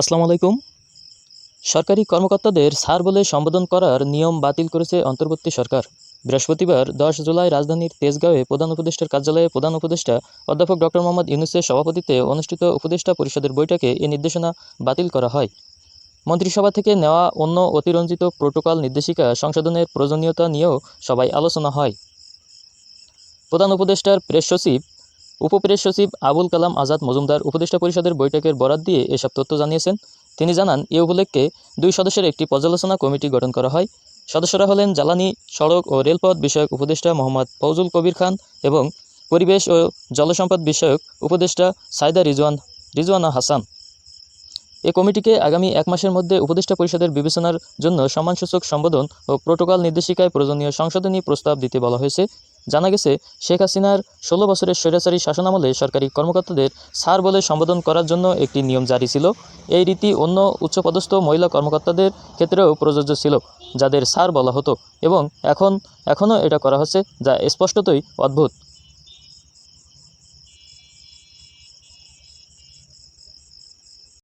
আসসালামু আলাইকুম। সরকারি কর্মকর্তাদের স্যার বলে সম্বোধন করার নিয়ম বাতিল করেছে অন্তর্বর্তী সরকার। বৃহস্পতিবার দশ জুলাই রাজধানীর তেজগাঁওয়ে প্রধান উপদেষ্টার কার্যালয়ে প্রধান উপদেষ্টা অধ্যাপক ডক্টর মোহাম্মদ ইউনুসের সভাপতিত্বে অনুষ্ঠিত উপদেষ্টা পরিষদের বৈঠকে এ নির্দেশনা বাতিল করা হয়। মন্ত্রিসভা থেকে নেওয়া অন্য অতিরঞ্জিত প্রোটোকল নির্দেশিকা সংশোধনের প্রয়োজনীয়তা নিয়েও সবাই আলোচনা হয়। প্রধান উপদেষ্টার প্রেস সচিব উপপ্রেস সচিব আবুল কালাম আজাদ মজুমদার উপদেষ্টা পরিষদের বৈঠকের বরাত দিয়ে এসব তথ্য জানিয়েছেন। তিনি জানান, এ উপলক্ষে দুই সদস্যের একটি পর্যালোচনা কমিটি গঠন করা হয়। সদস্যরা হলেন জ্বালানি, সড়ক ও রেলপথ বিষয়ক উপদেষ্টা মোহাম্মদ ফৌজুল কবির খান এবং পরিবেশ ও জলসম্পদ বিষয়ক উপদেষ্টা সাইদা রিজওয়ান, রিজওয়ানা হাসান। এ কমিটিকে আগামী এক মাসের মধ্যে উপদেষ্টা পরিষদের বিবেচনার জন্য সম্মানসূচক সম্বোধন ও প্রোটোকল নির্দেশিকায় প্রয়োজনীয় সংশোধনী প্রস্তাব দিতে বলা হয়েছে। জানা গেছে, শেখ হাসিনার ষোলো বছরের স্বৈরাচারী শাসনামলে সরকারি কর্মকর্তাদের সার বলে সম্বোধন করার জন্য একটি নিয়ম জারি ছিল। এই রীতি অন্য উচ্চপদস্থ মহিলা কর্মকর্তাদের ক্ষেত্রেও প্রযোজ্য ছিল, যাদের সার বলা হতো এবং এখন, এখনও এটা করা হচ্ছে, যা স্পষ্টতই অদ্ভুত।